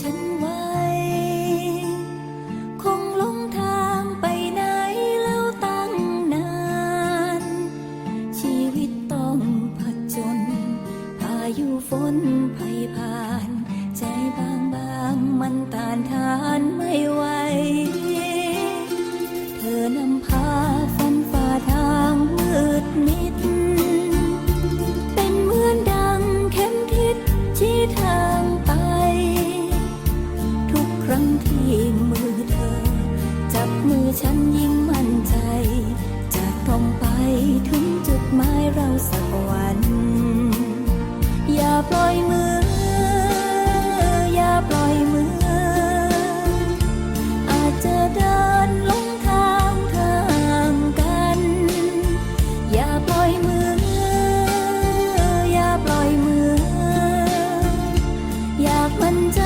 ฉันไว้ คงหลงทางไปไหนแล้วตั้งนาน ชีวิตต้องผจญพายุฝนผ่าน ใจบางบางมันต้านทานไม่ไหว เธอนำพาฝนฝ่าทางมืดมิด เป็นเมือนดังเข็มทิศชี้ทาง อย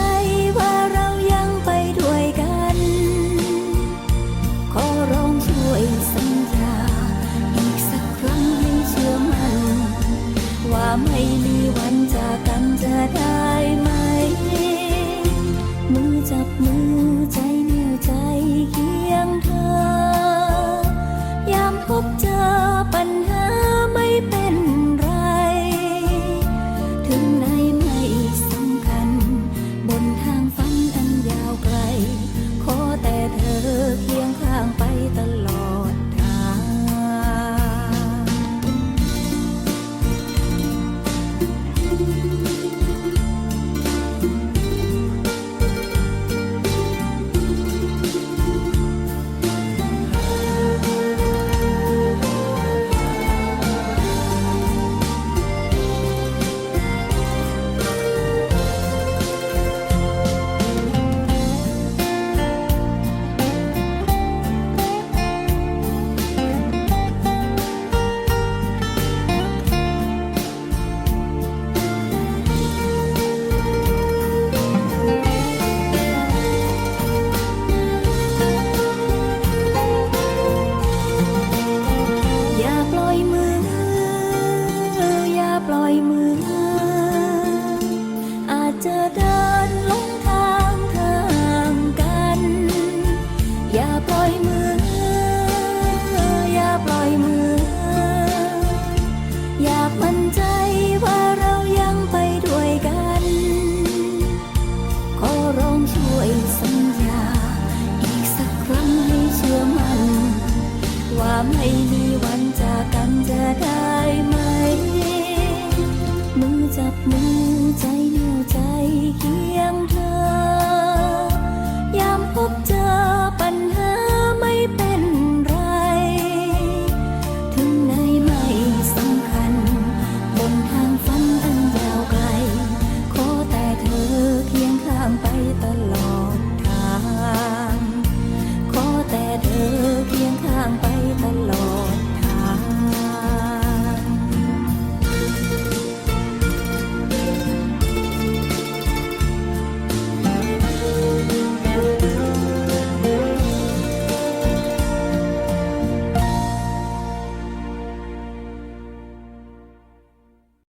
ญ